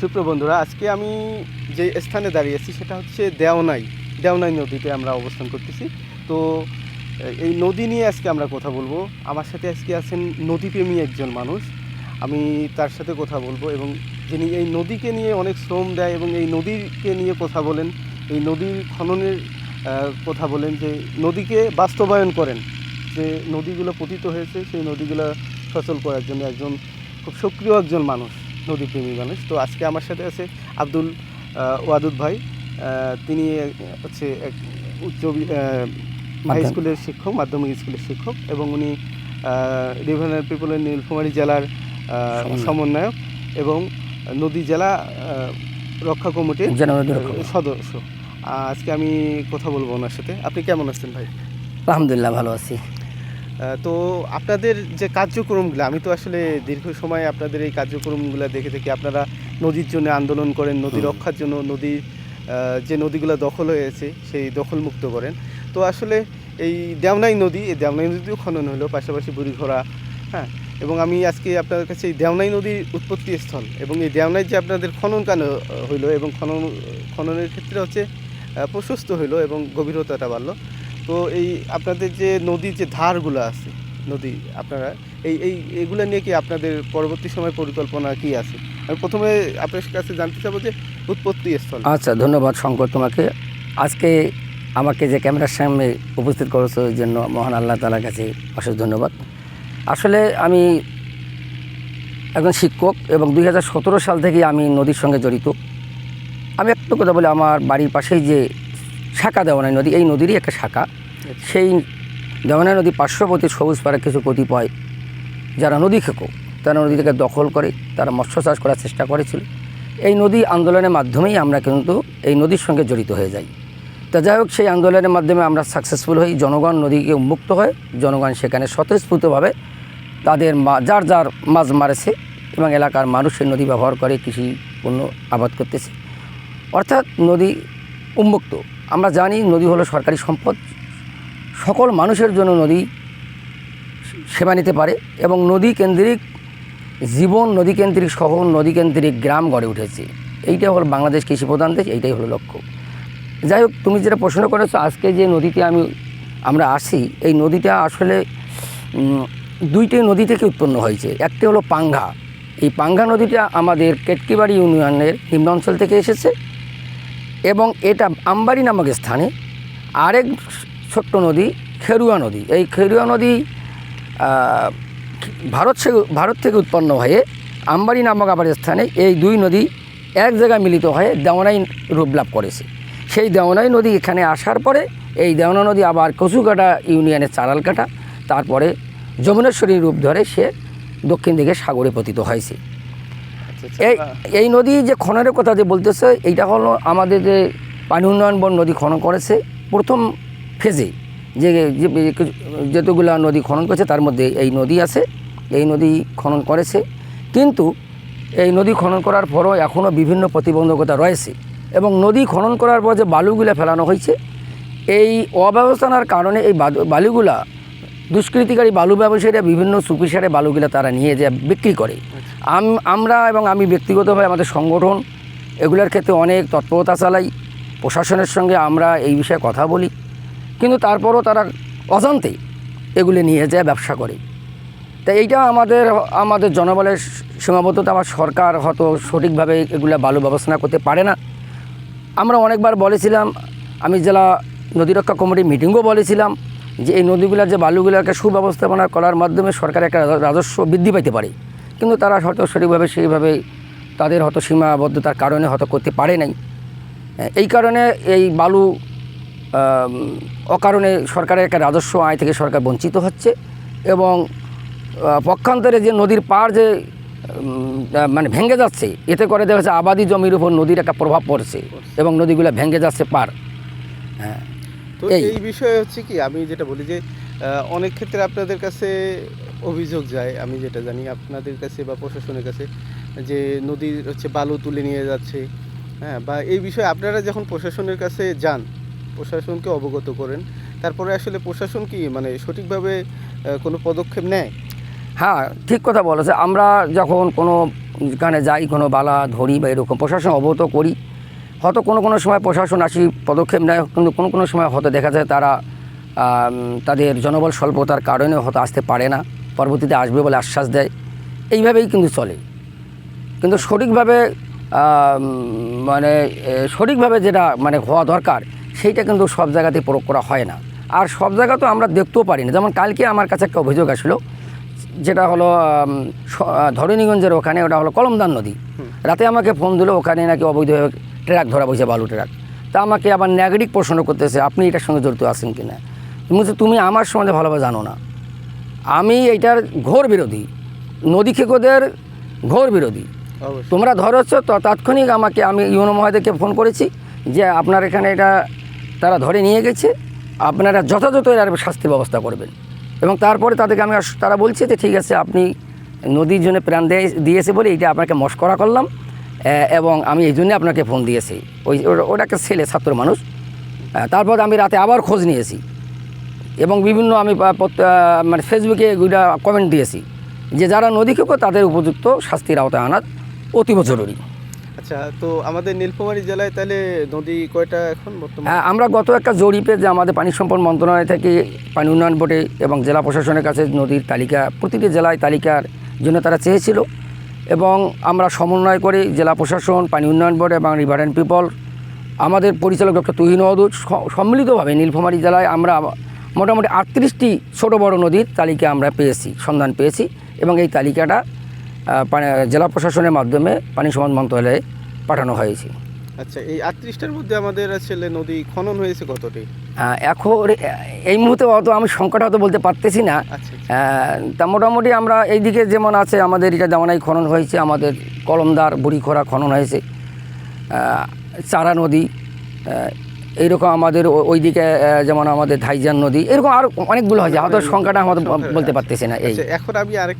সুপ্রিয় বন্ধুরা, আজকে আমি যে স্থানে দাঁড়িয়ে আছি সেটা হচ্ছে দেওনাই। দেওনাই নদীতে আমরা অবস্থান করতেছি। তো, এই নদী নিয়ে আজকে আমরা কথা বলব। আমার সাথে আজকে আছেন নদীপ্রেমী একজন মানুষ। আমি তার সাথে কথা বলব এবং যিনি এই নদীকে নিয়ে অনেক শ্রম দেয় এবং এই নদীকে নিয়ে কথা বলেন, এই নদীর খননের কথা বলেন যে নদীকে বাস্তবায়ন করেন। যে নদীগুলো পতিত হয়েছে, সেই নদীগুলো সচল করার জন্য একজন খুব সক্রিয় একজন মানুষ। নদীপ্রেমী মানুষ। তো আজকে আমার সাথে আছে আব্দুল ওয়াদুদ ভাই। তিনি হচ্ছে এক উচ্চ হাই স্কুলের শিক্ষক মাধ্যমিক স্কুলের শিক্ষক এবং উনি রিভার পিপলের নীলফামারী জেলার সমন্বয়ক। এবং নদী জেলা রক্ষা কমিটির। সদস্য। আজকে আমি কথা বলব ওনার সাথে। আপনি কেমন আছেন ভাই? আলহামদুলিল্লাহ ভালো আছি। তো আপনাদের যে কার্যক্রমগুলো আমি তো আসলে দীর্ঘ সময় আপনাদের এই কার্যক্রমগুলো দেখে দেখি আপনারা নদীর জন্য আন্দোলন করেন নদী রক্ষার জন্য নদীর যে নদীগুলো দখল হয়েছে সেই দখলমুক্ত করেন। তো আসলে এই দেওনাই নদী এই দেওনাই নদীও খনন হলো পাশাপাশি বুড়িঘোড়া হ্যাঁ? এবং আমি আজকে আপনাদের কাছে এই দেওনাই নদীর উৎপত্তি স্থল এবং এই দেওনাই যে আপনাদের খনন কেন হইল এবং খনন খননের ক্ষেত্রে হচ্ছে প্রশস্ত হইল এবং গভীরতাটা বাড়লো। তো এই আপনাদের যে নদীর যে ধারগুলো আছে, নদী আপনারা, এই এই, এগুলো নিয়ে কি আপনাদের পরবর্তী সময় পরিকল্পনা কি আছে? আমি প্রথমে আপনার কাছে জানতে চাবো যে উৎপত্তি স্থল। আচ্ছা ধন্যবাদ শঙ্কর তোমাকে। আজকে আমাকে যে ক্যামেরার সামনে উপস্থিত করেছ ওই জন্য মহান আল্লাহ তালার কাছে অশেষ ধন্যবাদ। আসলে আমি একজন শিক্ষক এবং দুই হাজার সতেরো সাল থেকে আমি নদীর সঙ্গে জড়িত। আমি একটা কথা বলি, আমার বাড়ির পাশেই যে শাখা দেওয়ানাই নদী, এই নদীরই একটা শাখা। সেই দেওয়ানাই নদী পার্শ্ববর্তী সবুজ পাড়া কিছু কতিপয় যারা নদী খেকো, তারা নদীটাকে দখল করে, তারা মৎস্য চাষ করার চেষ্টা করেছিল। এই নদী আন্দোলনের মাধ্যমেই আমরা কিন্তু এই নদীর সঙ্গে জড়িত হয়ে যাই। তা যাই হোক, সেই আন্দোলনের মাধ্যমে আমরা সাকসেসফুল হই, জনগণ নদীকে উন্মুক্ত হয়, জনগণ সেখানে স্বতঃস্ফূর্তভাবে তাদের যার যার মাছ মারেছে এবং এলাকার মানুষ সেই নদী ব্যবহার করে কৃষি পণ্য আবাদ করতেছে। অর্থাৎ নদী উন্মুক্ত। আমরা জানি নদী হলো সরকারি সম্পদ। সকল মানুষের জন্য নদী সেবা নিতে পারে এবং নদী কেন্দ্রিক জীবন নদী কেন্দ্রিক শহর নদী কেন্দ্রিক গ্রাম গড়ে উঠেছে। এইটা হলো বাংলাদেশ কৃষি প্রধান দেশ, এইটাই হলো লক্ষ্য। যাই হোক, তুমি যেটা প্রশ্ন করেছ, আজকে যে নদীতে আমি, আমরা আসি এই নদীটা আসলে দুইটি নদী থেকে উৎপন্ন হয়েছে। একটি হলো পাঙ্গা। এই পাঙ্গা নদীটা আমাদের কেটকিবাড়ি ইউনিয়নের নিম্ন অঞ্চল থেকে এসেছে। এবং এটা আম্বারি নামক স্থানে আরেক ছোট্ট নদী, খেরুয়া নদী। এই খেরুয়া নদী ভারত ভারত থেকে উৎপন্ন হয়ে আম্বারি নামক আবার স্থানে এই দুই নদী এক জায়গায় মিলিত হয়ে দেওয়ানাই রূপ লাভ করেছে। সেই দেওয়ানাই নদী এখানে আসার পরে এই দেওয়ানা নদী আবার কচুকাটা ইউনিয়নের চারালকাটা তারপরে যমুনেশ্বরী রূপ ধরে সে দক্ষিণ দিকে সাগরে পতিত হয়েছে। এই এই নদী যে খননের কথা যে বলতেছে এইটা হলো আমাদের যে পানি উন্নয়ন বোর্ড নদী খনন করেছে প্রথম ফেজে যে যতগুলো নদী খনন করেছে তার মধ্যে এই নদী আছে এই নদী খনন করেছে। কিন্তু এই নদী খনন করার পরও এখনও বিভিন্ন প্রতিবন্ধকতা রয়েছে এবং নদী খনন করার পর যে বালুগুলো ফেলানো হয়েছে এই অব্যবস্থানার কারণে এই বালুগুলা দুষ্কৃতিকারী বালু ব্যবসায়ীরা বিভিন্ন সুপিসারে বালুগুলা তারা নিয়ে যে বিক্রি করে। আমরা এবং আমি ব্যক্তিগতভাবে আমাদের সংগঠন, এগুলোর ক্ষেত্রে অনেক তৎপরতা চালাই। প্রশাসনের সঙ্গে আমরা এই বিষয়ে কথা বলি। কিন্তু তারপরও তারা অজান্তে এগুলি নিয়ে যায়, ব্যবসা করে। তাই এইটা আমাদের আমাদের জনবলের সীমাবদ্ধতা। আমার সরকার হয়তো সঠিকভাবে এগুলা বালু ব্যবস্থা করতে পারে না। আমরা অনেকবার বলেছিলাম, আমি জেলা নদী রক্ষা কমিটির মিটিংও বলেছিলাম যে এই নদীগুলোর যে বালুগুলোকে সুব্যবস্থাপনা করার মাধ্যমে সরকার একটা রাজস্ব বৃদ্ধি পাইতে পারে। কিন্তু তারা হয়তো সঠিকভাবে সেইভাবে তাদের হয়তো সীমাবদ্ধতার কারণে হয়তো করতে পারে নাই এই কারণে এই বালু অকারণে সরকারের একটা রাজস্ব আয় থেকে সরকার বঞ্চিত হচ্ছে এবং পক্ষান্তরে যে নদীর পাড় যে মানে ভেঙে যাচ্ছে এতে করে দেখা যাচ্ছে আবাদি জমির উপর নদীর একটা প্রভাব পড়ছে এবং নদীগুলো ভেঙে যাচ্ছে পার হ্যাঁ তো। এই বিষয়ে হচ্ছে কি আমি যেটা বলি যে অনেক ক্ষেত্রে আপনাদের কাছে অভিযোগ যায়, আমি যেটা জানি আপনাদের কাছে বা প্রশাসনের কাছে, যে নদীর হচ্ছে বালু তুলে নিয়ে যাচ্ছে হ্যাঁ বা এই বিষয়ে আপনারা যখন প্রশাসনের কাছে যান, প্রশাসনকে অবগত করেন, তারপরে আসলে প্রশাসন কি মানে সঠিকভাবে কোনো পদক্ষেপ নেয়? হ্যাঁ ঠিক কথা বলেছে। আমরা যখন কোনো যেখানে যাই, কোনো বালা ধরি বা এরকম, প্রশাসন অবগত করি। হয়তো কোনো কোনো সময় প্রশাসন আসি, পদক্ষেপ নেয়, কিন্তু কোনো কোনো সময় হয়তো দেখা যায় তারা তাদের জনবল স্বল্পতার কারণে হয়তো আসতে পারে না। পরবর্তীতে আসবে বলে আশ্বাস দেয়। এইভাবেই কিন্তু চলে। কিন্তু সঠিকভাবে মানে সঠিকভাবে যেটা মানে হওয়া দরকার সেইটা কিন্তু সব জায়গাতে প্রয়োগ করা হয় না। আর সব জায়গা তো আমরা দেখতেও পারি না যেমন কালকে আমার কাছে একটা অভিযোগ আসলো যেটা হলো ধরণীগঞ্জের ওখানে ওটা হলো কলমদান নদী। রাতে আমাকে ফোন দিলো ওখানে নাকি অবৈধভাবে ট্রাক ধরা বসে বালু ট্রাক। তা আমাকে আবার নেগেটিভ প্রশ্ন করতেছে আপনি এটার সঙ্গে জড়িত আছেন কি না বলছে তুমি আমার সম্বন্ধে ভালোভাবে জানো না। আমি এইটার ঘোর বিরোধী নদী খেকোদের ঘোর বিরোধী। তোমরা ধরেছ তো তাৎক্ষণিক আমাকে আমি ইউনো মহাদেরকে ফোন করেছি যে আপনার এখানে এটা তারা ধরে নিয়ে গেছে আপনারা যথাযথ এর শাস্তির ব্যবস্থা করবেন। এবং তারপরে তাদেরকে আমি তারা বলছে যে ঠিক আছে আপনি নদীর জন্য প্রাণ দিয়ে দিয়েছে বলে এটা আপনাকে মস্করা করলাম এবং আমি এই জন্যে আপনাকে ফোন দিয়েছি। ওই ওটা একটা ছেলে ছাত্র মানুষ। তারপর আমি রাতে আবার খোঁজ নিয়েছি। এবং বিভিন্ন আমি মানে ফেসবুকে এগুলা কমেন্ট দিয়েছি। যে যারা নদী খেকো তাদের উপযুক্ত শাস্তির আওতায় আনা অতীব জরুরি। আচ্ছা তো আমাদের নীলফামারী জেলায় তাহলে নদী কয়টা এখন বর্তমানে? হ্যাঁ, আমরা গত একটা জরিপে যে আমাদের পানি সম্পদ মন্ত্রণালয় থেকে পানি উন্নয়ন বোর্ডে এবং জেলা প্রশাসনের কাছে নদীর তালিকা প্রতিটি জেলায় তালিকার জন্য তারা চেয়েছিল। এবং আমরা সমন্বয় করে জেলা প্রশাসন পানি উন্নয়ন বোর্ড এবং রিভার অ্যান্ড পিপল আমাদের পরিচালক ডক্টর তুহিন সম্মিলিতভাবে নীলফামারী জেলায় আমরা মোটামুটি আটত্রিশটি ছোট বড় নদীর তালিকা আমরা পেয়েছি সন্ধান পেয়েছি এবং এই তালিকাটা জেলা প্রশাসনের মাধ্যমে পানি সম্পদ মন্ত্রণালয়ে পাঠানো হয়েছে। আচ্ছা এই আটত্রিশটার মধ্যে আমাদের আসলে নদী খনন হয়েছে কতটি? এখন এই মুহূর্তে অত আমি সংখ্যাটা হয়তো বলতে পারতেছি না। আচ্ছা তা মোটামুটি আমরা এইদিকে যেমন আছে আমাদের এটা জামানাই খনন হয়েছে আমাদের কলমদার বুড়িখোরা খনন হয়েছে। চারা নদী এইরকম আমাদের ও- ওইদিকে যেমন আমাদের ধাইজান নদী এরকম আরও অনেকগুলো হয়েছে। হয়তো সংখ্যাটা আমাদের বলতে পারতেছি না এই। আচ্ছা এখন আমি আরেক